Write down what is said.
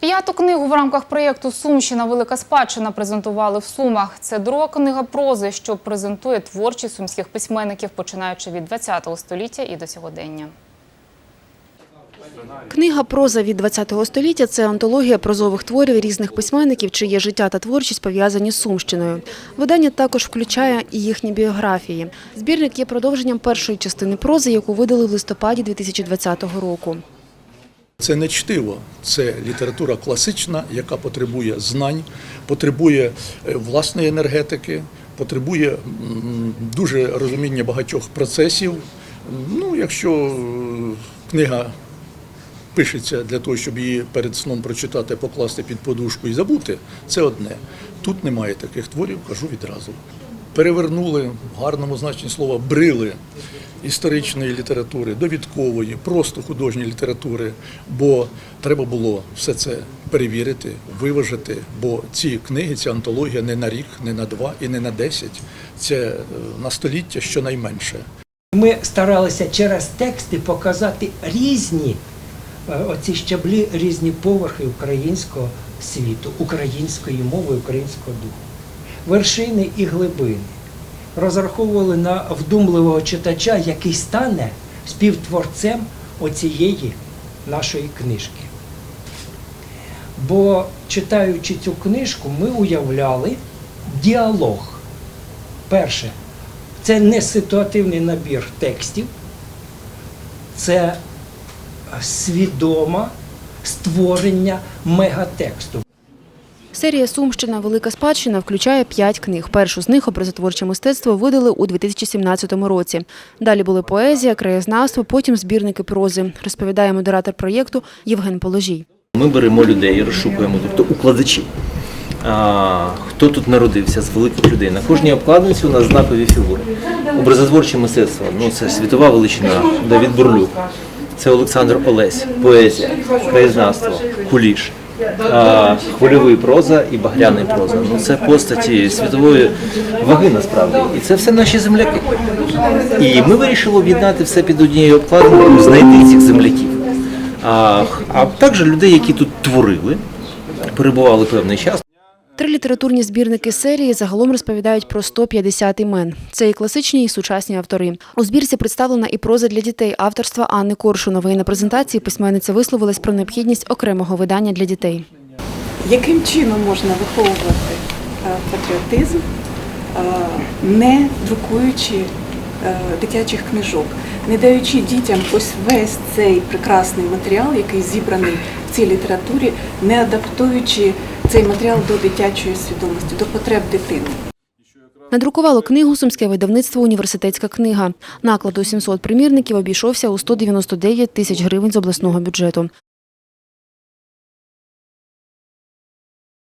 П'яту книгу в рамках проєкту Сумщина Велика спадщина презентували в Сумах. Це друга книга прози, що презентує творчість сумських письменників, починаючи від ХХ століття і до сьогодення. Книга «Проза від ХХ століття» – це антологія прозових творів різних письменників, чиє життя та творчість пов'язані з Сумщиною. Видання також включає і їхні біографії. Збірник є продовженням першої частини прози, яку видали в листопаді 2020 року. Це не чтиво, це література класична, яка потребує знань, потребує е, власної енергетики, потребує дуже розуміння багатьох процесів. Ну, якщо е, книга пишеться для того, щоб її перед сном прочитати, покласти під подушку і забути, це одне. Тут немає таких творів, кажу відразу. Перевернули в гарному значенні слова брили історичної літератури, довідкової, просто художньої літератури, бо треба було все це перевірити, виважити, бо ці книги, ця антологія не на рік, не на два і не на десять. Це е, на століття щонайменше. Ми старалися через тексти показати різні е, оці щаблі, різні поверхи українського світу, української мови, українського духу, вершини і глибини. Розраховували на вдумливого читача, який стане співтворцем оцієї нашої книжки. Бо читаючи цю книжку, ми уявляли діалог. Перше, це не ситуативний набір текстів, це свідоме створення мегатексту. Серія «Сумщина. Велика спадщина» включає п'ять книг. Першу з них «Образотворче мистецтво» видали у 2017 році. Далі були поезія, краєзнавство, потім збірники прози, розповідає модератор проєкту Євген Положій. Ми беремо людей, розшукуємо, тобто укладачі. А, хто тут народився з великих людей? На кожній обкладинці у нас знакові фігури. Образотворче мистецтво ну це світова величина, Давід Бурлюк, це Олександр Олесь, поезія, краєзнавство, куліш, хвильовий проза і багряний проза. Ну це постаті світової ваги насправді. І це все наші земляки. І ми вирішили об'єднати все під однією обкладинкою, знайти цих земляків. А, а також людей, які тут творили, перебували певний час. Три літературні збірники серії загалом розповідають про 150 імен. Це і класичні, і сучасні автори. У збірці представлена і проза для дітей авторства Анни Коршунової. На презентації письменниця висловилась про необхідність окремого видання для дітей. яким чином можна виховувати е, патріотизм, е, не друкуючи е, дитячих книжок, не даючи дітям ось весь цей прекрасний матеріал, який зібраний в цій літературі, не адаптуючи цей матеріал до дитячої свідомості, до потреб дитини. Надрукувало книгу сумське видавництво Університетська книга. Наклад у 700 примірників обійшовся у 199 тисяч гривень з обласного бюджету.